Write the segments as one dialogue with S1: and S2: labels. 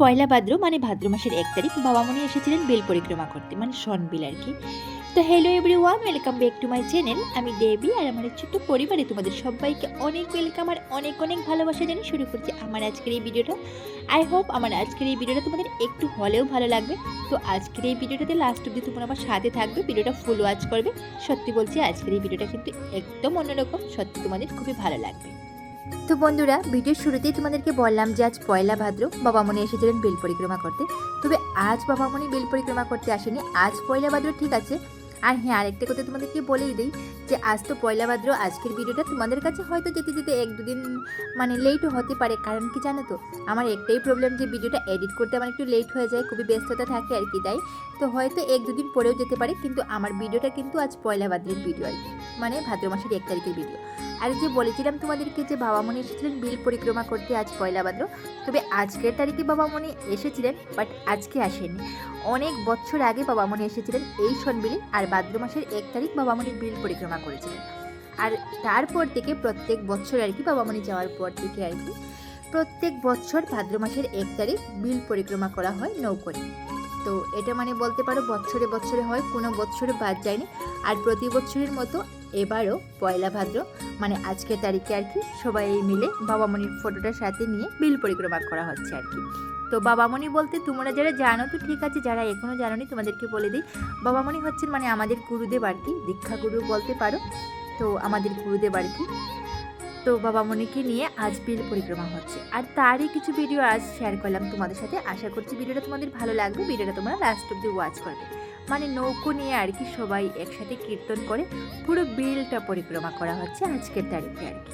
S1: পয়লা ভাদ্র মানে ভাদ্র মাসের এক তারিখ, বাবামণি এসেছিলেন বেল পরিক্রমা করতে মানে সনবিল আর কি। তো hello everyone welcome back to my channel আমি দেবী আর আমার ছোট্ট পরিবারে তোমাদের সবাইকে অনেক ওয়েলকাম আর অনেক অনেক ভালোবাসা জানিয়ে শুরু করছি আমার আজকের এই ভিডিওটা আই হোপ আমার আজকের এই ভিডিওটা তোমাদের একটু হলেও ভালো লাগবে। তো আজকের এই ভিডিওটাতে লাস্ট অব্দি তোমরা আমার সাথে থাকবে ভিডিওটা ফুল ওয়াচ করবে। সত্যি বলছি, আজকের এই ভিডিওটা কিন্তু একদম অন্যরকম, সত্যি তোমাদের খুবই ভালো লাগবে। তো বন্ধুরা, ভিডিওর শুরুতেই তোমাদেরকে বললাম যে আজ পয়লা ভাদ্র বাবা বাবামণি এসেছিলেন বেল পরিক্রমা করতে। তবে আজ বাবা বাবামণি বেল পরিক্রমা করতে আসেনি, আজ পয়লা ভাদ্র ঠিক আছে আর হ্যাঁ আরেকটা কথা তোমাদেরকে বলেই দিই যে আজ তো পয়লা ভাদ্র, আজকের ভিডিওটা তোমাদের কাছে হয়তো যেতে যেতে এক দুদিন মানে লেটও হতে পারে। কারণ কি জানো তো, আমার একটাই প্রবলেম যে ভিডিওটা এডিট করতে আমার একটু লেট হয়ে যায়, খুবই ব্যস্ততা থাকে আর কি তাই। তো হয়তো এক দুদিন পরেও যেতে পারে, কিন্তু আমার ভিডিওটা কিন্তু আজ পয়লা ভাদ্রের ভিডিও আর কি মানে ভাদ্র মাসের এক তারিখের ভিডিও আর যে বলেছিলাম তোমাদেরকে যে বাবামণি এসেছিলেন, বিল পরিক্রমা করতে আজ পয়লা ভাদ্র, তবে আজকের তারিখে বাবামণি এসেছিলেন বাট আজকে আসেনি অনেক বছর আগে বাবামণি এসেছিলেন এই সনবিলে আর ভাদ্র মাসের এক তারিখ বাবামণির বিল পরিক্রমা করেছিলেন। আর তারপর থেকে প্রত্যেক বছর আর কি বাবামণি যাওয়ার পর থেকে আর কি প্রত্যেক বছর ভাদ্র মাসের এক তারিখ বিল পরিক্রমা করা হয় নৌকোরে তো এটা মানে বলতে পারো বছরে বছরে হয়, কোনো বছরে বাদ যায়নি। আর প্রতি বছরের মতো এবারও পয়লা ভাদ্র মানে আজকের তারিখে আর কি সবাই মিলে বাবামণির ফটোটার সাথে নিয়ে বিল পরিক্রমা করা হচ্ছে আর কি। তো বাবামণি বলতে, তোমরা যারা জানো তো ঠিক আছে, যারা এখনও জানো নি তোমাদেরকে বলে দিই। বাবামণি হচ্ছেন মানে আমাদের গুরুদেব আর কি দীক্ষা গুরু বলতে পারো। তো আমাদের গুরুদেব আর কি। তো বাবামণিকে নিয়ে আজ বিল পরিক্রমা হচ্ছে। আর তারই কিছু ভিডিও আজ শেয়ার করলাম তোমাদের সাথে। আশা করছি ভিডিওটা তোমাদের ভালো লাগবে। ভিডিওটা তোমরা লাস্ট অব্দি ওয়াচ করবে। মানে নৌকো নিয়ে আর কি সবাই একসাথে কীর্তন করে পুরো বিলটা পরিক্রমা করা হচ্ছে আজকের তারিখে আর কি।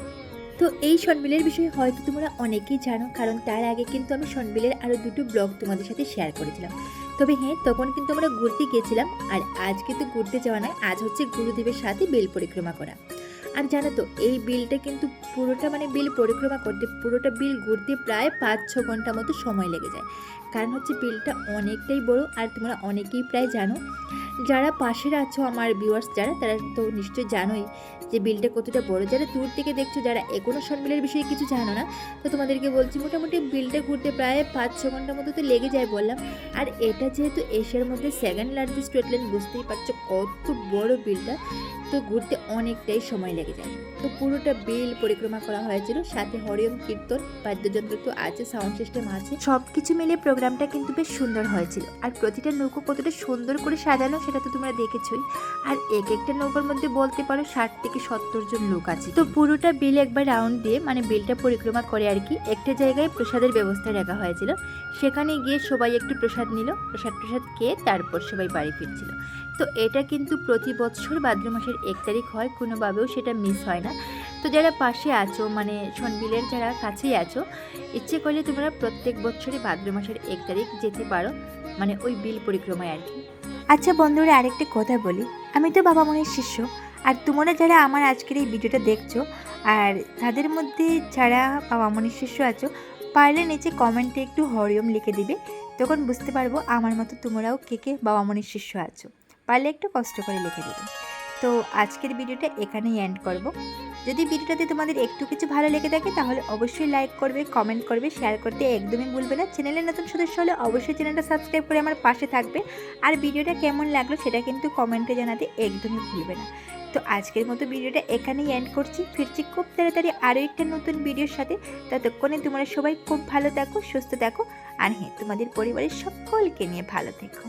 S1: তো এই সনবিলের বিষয়ে হয়তো তোমরা অনেকেই জানো, কারণ তার আগে কিন্তু আমি সনবিলের আরও দুটো ব্লগ তোমাদের সাথে শেয়ার করেছিলাম। তবে হ্যাঁ তখন কিন্তু আমরা ঘুরতে গিয়েছিলাম, আর আজ কিন্তু ঘুরতে যাওয়া নয়, আজ হচ্ছে গুরুদেবের সাথে বেল পরিক্রমা করা। আর জানো তো, এই বিলটা কিন্তু পুরোটা মানে বিল পরিক্রমা করতে, পুরোটা বিল ঘুরতে প্রায় পাঁচ ছ ঘণ্টা মতো সময় লেগে যায়। কারণ হচ্ছে বিলটা অনেকটাই বড়, আর তোমরা অনেকেই প্রায় জানো যারা পাশের আছো আমার ভিউয়ার্স যারা, তারা তো নিশ্চয়ই জানোই যে বিলটা কতটা বড়। যারা দূর থেকে দেখছ, যারা এখনও সনবিলের বিষয়ে কিছু জানো না, তো তোমাদেরকে বলছি মোটামুটি বিলটা ঘুরতে প্রায় পাঁচ ছ ঘণ্টার মতো তো লেগে যায় বললাম। আর এটা যেহেতু এশিয়ার মধ্যে সেকেন্ড লার্জেস্ট ওয়েটল্যান্ড বুঝতেই পারছ কত বড় বিলটা, তো ঘুরতে অনেকটাই সময় লেগে যায়। তো পুরোটা বিল পরিক্রমা করা হয়েছিল, সাথে হরিয়ম কীর্তন, বাদ্যযন্ত্র তো আছে সাউন্ড সিস্টেম আছে। সব কিছু মিলে প্রোগ্রামটা কিন্তু বেশ সুন্দর হয়েছিল। আর প্রতিটা নৌকো কতটা সুন্দর করে সাজানো সেটা তো তোমরা দেখেছোই। আর এক একটা নৌকার মধ্যে বলতে পারো ষাট থেকে সত্তর জন লোক আছে। তো পুরোটা বিল একবার রাউন্ড দিয়ে মানে বিলটা পরিক্রমা করে আর কি, একটা জায়গায় প্রসাদের ব্যবস্থা রাখা হয়েছিল। সেখানে গিয়ে সবাই একটু প্রসাদ নিল, প্রসাদ প্রসাদ খেয়ে তারপর সবাই বাড়ি ফিরছিল। তো এটা কিন্তু প্রতি বছর ভাদ্র মাসের এক তারিখ হয়, কোনোভাবেও সেটা মিস হয় না। তো যারা পাশে আছো মানে সনবিলের যারা কাছেই আছো, ইচ্ছে করলে তোমরা প্রত্যেক বছরই ভাদ্র মাসের এক তারিখ যেতে পারো মানে ওই বিল পরিক্রমায় আর কি। আচ্ছা বন্ধুরা, আরেকটি কথা বলি। আমি তো বাবা মনের শিষ্য। আর তোমরা যারা আমার আজকের এই ভিডিওটা দেখছ, আর তাদের মধ্যে যারা বাবা মনের শিষ্য আছো, পারলে নিচে কমেন্টে একটু হরিয়ম লিখে দিবে। তখন বুঝতে পারব আমার মতো তোমরাও কে কে বাবা মনের শিষ্য আছো। পারলে একটু কষ্ট করে লিখে দেবে। তো আজকের ভিডিওটা এখানেই এন্ড করব। যদি ভিডিওটাতে তোমাদের একটু কিছু ভালো লেগে থাকে, তাহলে অবশ্যই লাইক করবে কমেন্ট করবে শেয়ার করতে একদমই ভুলবে না। চ্যানেলের নতুন সদস্য হলে অবশ্যই চ্যানেলটা সাবস্ক্রাইব করে আমার পাশে থাকবে। আর ভিডিওটা কেমন লাগল সেটা কিন্তু কমেন্টে জানাতে একদমই ভুলবে না। তো আজকের মতো ভিডিওটা এখানেই এন্ড করছি। ফিরছি খুব তাড়াতাড়ি আরও একটা নতুন ভিডিওর সাথে। ততক্ষণে তোমরা সবাই খুব ভালো থাকো, সুস্থ থাকো। আর হ্যাঁ তোমাদের পরিবারের সকলকে নিয়ে ভালো থেকো।